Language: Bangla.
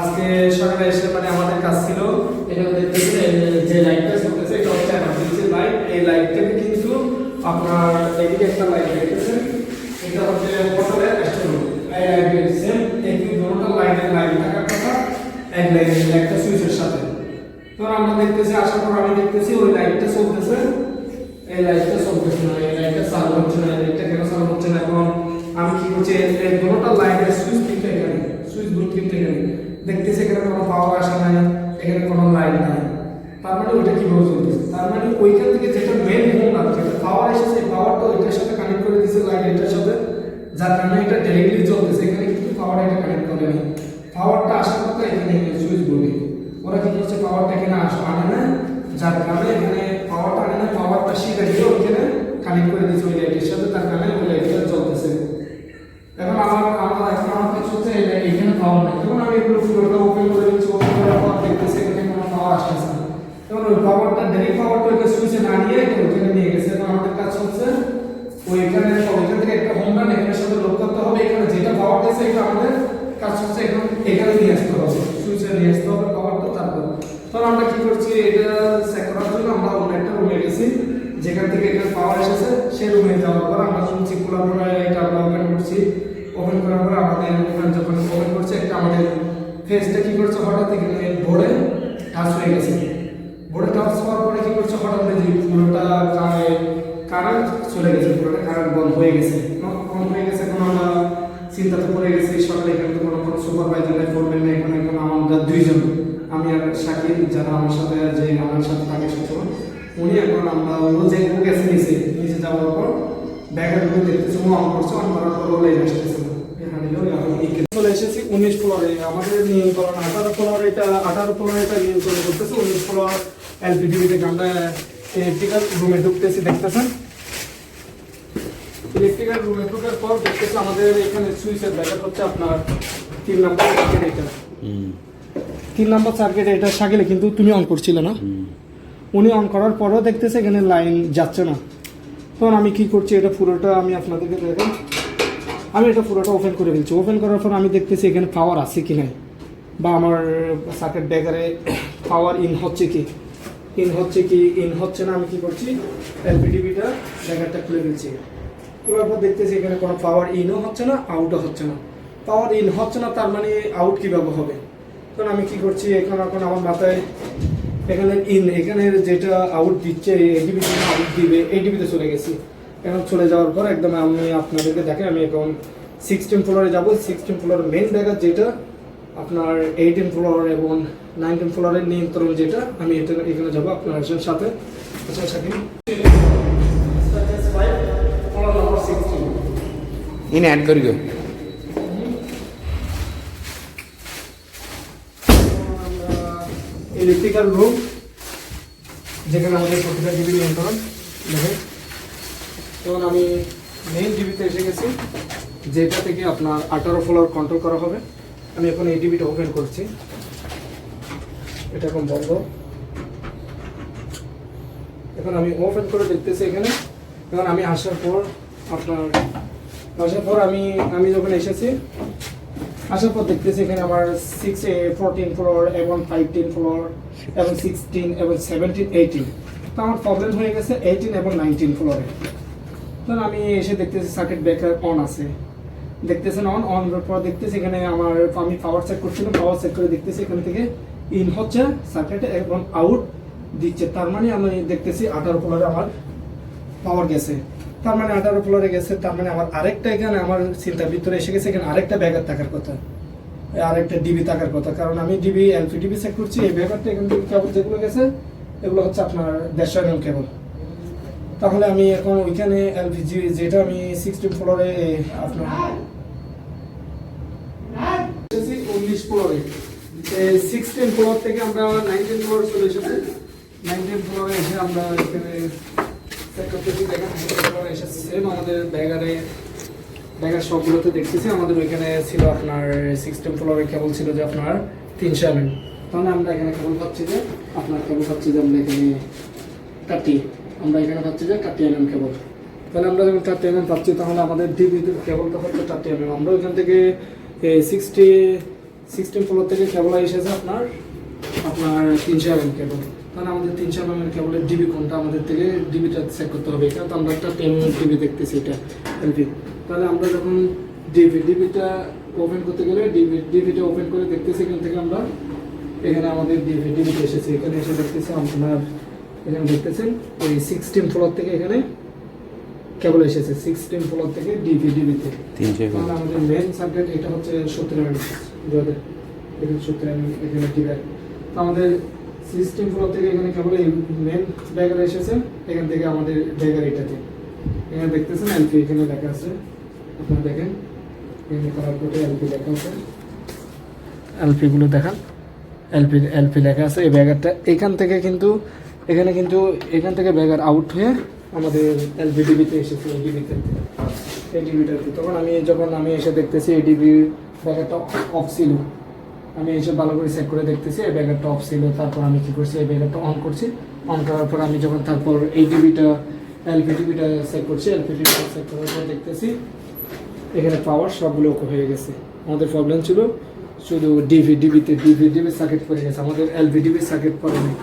আজকে সকালে এসে মানে আমাদের কাজ ছিল, এটা দেখতেছে যে লাইটটা চলতেছে এটা হচ্ছে এমার্জেন্সি লাইট এই লাইটটাকে কিন্তু আপনার এদিকে একটা লাইট দেখতেছেন, এটা হচ্ছে স্টোর এই সেম একই দুটো থাকার কথা, এক একটা সুইচের সাথে। তো আমরা দেখতেছি, আসার পর আমি দেখতেছি, ওই লাইটটা চলতেছে। এই লাইটটা চলতেছে না, এই লাইটটা চালু হচ্ছে না লাইটটা কেন চালু হচ্ছে না, এখন আমি কি করছি, এই দুটোটা লাইটের সুইচ তিনটা এখানে, সুইচ দুটো তিনটা এখানে। দেখতেছি এখানে কোনো পাওয়ার আসে নাই, এখানে কোনো লাইট নাই। তার মানে ওইটা কীভাবে চলতেছে? তার মানে ওইখান থেকে যেটা মেন হোম না যেটা পাওয়ার এসেছে, এই পাওয়ারটা ওইটার সাথে কানেক্ট করে দিয়েছে লাইট এটার সাথে। যার কারণে এটা ডাইরেক্টলি চলতেছে, এখানে কিন্তু পাওয়ার এটা কানেক্ট করে না পাওয়ারটা আসার কথা এখানে সুইচ বোর্ডে। ওরা কি করছে পাওয়ারটা এখানে আস আনে না, যার কারণে এখানে পাওয়ারটা আনে না পাওয়ারটা সিধা গিয়ে ওইখানে কানেক্ট করে দিয়েছে ওই লাইটের সাথে, তার কারণে ওই লাইটটা চলতেছে। এখন আমার আমার এখন আমার কাছে হচ্ছে এই- পাওয়ার নাই। যখন আমি এগুলো পুরোটা ওপেন করে দিচ্ছি ওপেন করার পর দেখতেছি এখানে কোনো পাওয়ার আসতেছে না। তখন ওই পাওয়ারটা ডাইরেক্ট পাওয়ারটা ওইখানে সুইচে না নিয়ে এটা ওইখানে নিয়ে গেছে। এখন আমাদের কাজ হচ্ছে, ওইখানে ওইখান থেকে একটা হোম রান এখানের সাথে লোড করতে হবে। এখানে যেটা পাওয়ার গেছে এটা আমাদের কাজ হচ্ছে এখন এখানে নিয়ে আসতে হবে। সুইচে নিয়ে আসতে হবে পাওয়ারটা তারপর। তখন আমরা কি করছি, এটা চেক করার জন্য আমরা অন্য একটা রুমে গেছি। যেখান থেকে এখানে পাওয়ার এসেছে, সেই রুমে যাওয়ার পর আমরা শুনছি খোলার পর আমাদের ওখানে যখন ওপেন করছে, একটা আমাদের ফেসটা কি করছে? হঠাৎ এখানে বোর্ডে টাচ হয়ে গেছে। বোর্ডে টাচ হওয়ার পরে কি করছে? হঠাৎ দেখি পুরোটা কারেন্ট চলে গেছে, পুরোটা কারেন্ট বন্ধ হয়ে গেছে। বন্ধ হয়ে গেছে এখন আমরা চিন্তাতে পড়ে গেছি, সকালে এখানে তো কোনো কোনো সুপারভাইজার নাই ফোরম্যান নেই, এখানে এখন আমরা দুইজন। আমি আর শাকিল, যারা আমার সাথে যে আমার সাথে থাকে সবসময় উনি এখন আমরা ও যে গেছে নিচে। নিচে যাওয়ার পর, ব্যাগের উপরে দেখতেছি, ও অন করছে অন করার পর ও আসতেছে। চলে এসেছি উনিশ ফ্লোরে। আমাদের নিয়ন্ত্রণ আঠারো ফ্লোর এটা আঠারো ফ্লোর এটা নিয়ন্ত্রণ করতেছে উনিশ ফ্লোর আমরা ইলেকট্রিক্যাল রুমে ঢুকতেছি দেখতেছেন? ইলেকট্রিক্যাল রুমে ঢোকার পর দেখতেছি আমাদের এখানে সুইচের ব্যাকআপ হচ্ছে আপনার তিন নম্বর সার্কিট এটা। তিন নম্বর সার্কিট এটা সাকিলে কিন্তু তুমি অন করছিলে না। উনি অন করার পরেও দেখতেছে এখানে লাইন যাচ্ছে না। তখন আমি কি করছি এটা পুরোটা আমি আপনাদেরকে দেখেন আমি এটা পুরোটা ওপেন করে ফেলছি। ওপেন করার পর আমি দেখতেছি এখানে পাওয়ার আছে কি নাই। বা আমার সার্কিট ব্রেকারে পাওয়ার ইন হচ্ছে কি? ইন হচ্ছে কি? ইন হচ্ছে না, আমি কি করছি? এলপিডিবিটা ব্রেকারটা খুলে ফেলছি। খোলার পর দেখতেছি এখানে কোনো পাওয়ার ইনও হচ্ছে না আউটও হচ্ছে না। পাওয়ার ইন হচ্ছে না, তার মানে আউট কীভাবে হবে? তখন আমি কি করছি? এখন এখন আমার মাথায় এখানে ইন এখানে যেটা আউট দিচ্ছে এডিবি আউট দিবে এডিবিতে চলে গেছি। এখন চলে যাওয়ার পর একদম আমি আপনাদেরকে দেখে আমি এখন সিক্সটিন ফ্লোরে যাব। সিক্সটিন ফ্লোর মেন ব্যাগার যেটা আপনার এইটিন ফ্লোর এবং নাইনটিন ফ্লোরের নিয়ন্ত্রণ যেটা আমি এটা এখানে যাব আপনার একজন সাথে। আচ্ছা ইন অ্যাড করি ইলেকট্রিক্যাল রুম যেখানে আমাদের প্রতিটা টিভি নিয়ন্ত্রণ। দেখেন। তখন আমি মেইন জিবিতে এসে গেছি, যেটা থেকে আপনার আঠারো ফ্লোর কন্ট্রোল করা হবে। আমি এখন এই টিভিটা ওপেন করছি। এটা এখন বন্ধ। এখন আমি ওপেন করে দেখতেছি এখানে। এখন আমি আসার পর আপনার, আসার পর আমি আমি যখন এসেছি, আসার পর দেখতেছি এখানে আমার সিক্স এ ফোরটিন ফ্লোর এবং ফাইভটিন ফ্লোর এবং সিক্সটিন এবং সেভেন্টিন এইটিন তো আমার প্রবলেম হয়ে গেছে এইটিন এবং নাইনটিন ফ্লোরে তখন আমি এসে দেখতেছি সার্কিট ব্রেকার অন আছে। দেখতেছেন অন অন পর দেখতেছি এখানে আমার, আমি পাওয়ার চেক করছিলাম পাওয়ার চেক করে দেখতেছি এখান থেকে ইন হচ্ছে সার্কিটে এবং আউট দিচ্ছে। তার মানে আমি দেখতেছি আঠারো ফ্লোরে আমার পাওয়ার গেছে। তার মানে আঠারো ফ্লোরে গেছে, তার মানে আমার আরেকটা এখানে আমার চিন্তার ভিতরে এসে গেছে, এখানে আরেকটা ব্যাগার থাকার কথা। আরেকটা ডিবি থাকার কথা, কারণ আমি ডিবি এলপি ডিবি চেক করছি, এই ব্যাপারটা এখান থেকে কেবল যেগুলো গেছে, এগুলো হচ্ছে আপনার দেড়শো এম কেবল তাহলে আমি এখন ওইখানে এলপিজি যেটা আমি সিক্সটিন ফ্লোরে আপনার উনিশ সিক্সটিন ফ্লোর থেকে আমরা নাইনটিন চলে নাইনটিন এসে আমরা এখানে আমাদের সবগুলোতে দেখতেছি। আমাদের ওইখানে ছিল আপনার ফ্লোরে কেবল ছিল যে আপনার তিনশো এম তাহলে আমরা এখানে কেবল পাচ্ছি যে, আপনার কেবল পাচ্ছি যে আমরা এখানে থার্টি আমরা এখানে পাচ্ছি যে থার্টি এম কেবল তাহলে আমরা যখন চারটে এম পাচ্ছি তাহলে আমাদের ডিবি কেবলটা হচ্ছে চারটে এম আমরা ওইখান থেকে সিক্সটি সিক্সটিন ফ্লোর থেকে কেবল এসেছে আপনার আপনার তিনশো এম কেবল তাহলে আমাদের তিনশো এম এর কেবলের ডিবি কোনটা? আমাদের থেকে ডিবিটা চেক করতে হবে। এখানে তো আমরা একটা টেন ডিবি দেখতেছি, এটা এলপি তাহলে আমরা যখন ডিবি ডিবিটা ওপেন করতে গেলে ডিবি ডিবিটা ওপেন করে দেখতেছি, এখান থেকে আমরা, এখানে আমাদের ডিবি ডিবিতে এসেছে। এখানে এসে দেখতেছি আপনার এখানে দেখতেছেন ওই সিক্সটিন ফ্লোর থেকে এখানে কেবল এসেছে সিক্সটিন ফ্লোর থেকে ডিবি ডিবিতে তাহলে আমাদের মেন সাবজেক্ট এটা হচ্ছে সত্তর এম যাদের এখানে সত্তর এম এখানে আমাদের সিস্টেম ফ্লোর থেকে এখানে কেবল এই মেন ব্যাগার এসেছে এখান থেকে আমাদের ব্যাগার এটাতে। এখানে দেখতেছেন এলপি এখানে লেখা আছে। আপনারা দেখেন এখানে কালার কোডে এলপি লেখা আছে। এলপি গুলো দেখান। এলপি এলপি লেখা আছে। এই ব্যাগারটা এখান থেকে কিন্তু এখানে কিন্তু এখান থেকে ব্যাগার আউট হয়ে আমাদের এলপি ডিবিতে এসেছে এই ডিবিতে এই ডিবিটাতে তখন আমি যখন আমি এসে দেখতেছি এই ডিবি ব্যাগারটা অফ ছিল, আমি এসে ভালো করে চেক করে দেখতেছি এই ব্যাগারটা অফ ছিল, তারপর আমি কী করছি? এই ব্যাগারটা অন করছি অন করার পর আমি যখন তারপর এই ডিবিটা এলপি ডিবিটা চেক করছি এলপি ডিবিটা চেক করার পর দেখতেছি এখানে পাওয়ার সবগুলো হয়ে গেছে। আমাদের প্রবলেম ছিল শুধু ডিভি ডিবিতে ডিভি ডিবি সার্কিট পড়ে গেছে, আমাদের এলভি ডিবি সার্কিট পড়ে নেই।